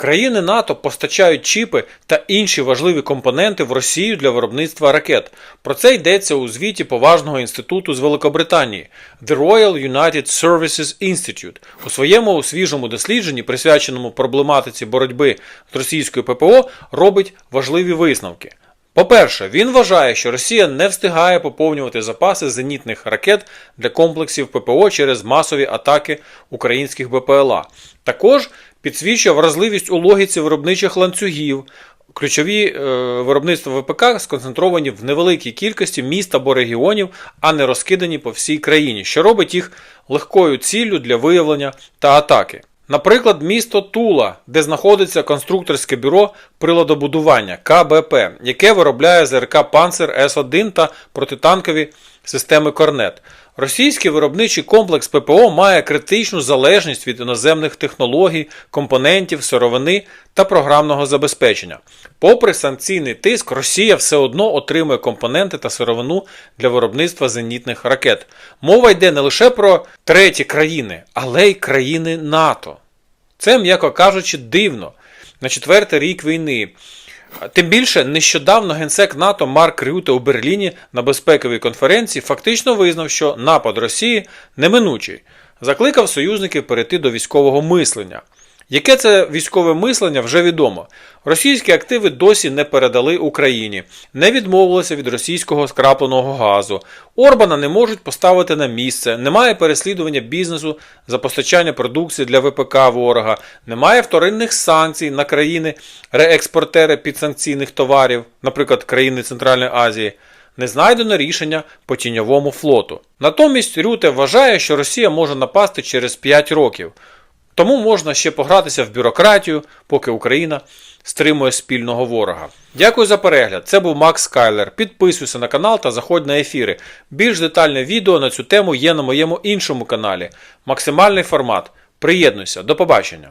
Країни НАТО постачають чіпи та інші важливі компоненти в Росію для виробництва ракет. Про це йдеться у звіті поважного інституту з Великобританії The Royal United Services Institute. У своєму свіжому дослідженні, присвяченому проблематиці боротьби з російською ППО, робить важливі висновки. По-перше, він вважає, що Росія не встигає поповнювати запаси зенітних ракет для комплексів ППО через масові атаки українських БПЛА. Також підсвічує вразливість у логіці виробничих ланцюгів. Ключові е, виробництва ВПК сконцентровані в невеликій кількості міст або регіонів, а не розкидані по всій країні, що робить їх легкою ціллю для виявлення та атаки. Наприклад, місто Тула, де знаходиться конструкторське бюро приладобудування КБП, яке виробляє ЗРК Панцер С1 та протитанкові системи Корнет. Російський виробничий комплекс ППО має критичну залежність від іноземних технологій, компонентів, сировини та програмного забезпечення. Попри санкційний тиск, Росія все одно отримує компоненти та сировину для виробництва зенітних ракет. Мова йде не лише про треті країни, але й країни НАТО. Це, м'яко кажучи, дивно. На четвертий рік війни. Тим більше, нещодавно генсек НАТО Марк Рюте у Берліні на безпековій конференції фактично визнав, що напад Росії неминучий, закликав союзників перейти до військового мислення. Яке це військове мислення вже відомо. Російські активи досі не передали Україні, не відмовилися від російського скрапленого газу. Орбана не можуть поставити на місце, немає переслідування бізнесу за постачання продукції для ВПК ворога, немає вторинних санкцій на країни реекспортери підсанкційних товарів, наприклад, країни Центральної Азії. Не знайдено рішення по тіньовому флоту. Натомість Рюте вважає, що Росія може напасти через 5 років. Тому можна ще погратися в бюрократію, поки Україна стримує спільного ворога. Дякую за перегляд. Це був Макс Скайлер. Підписуйся на канал та заходь на ефіри. Більш детальне відео на цю тему є на моєму іншому каналі. Максимальний формат. Приєднуйся. До побачення!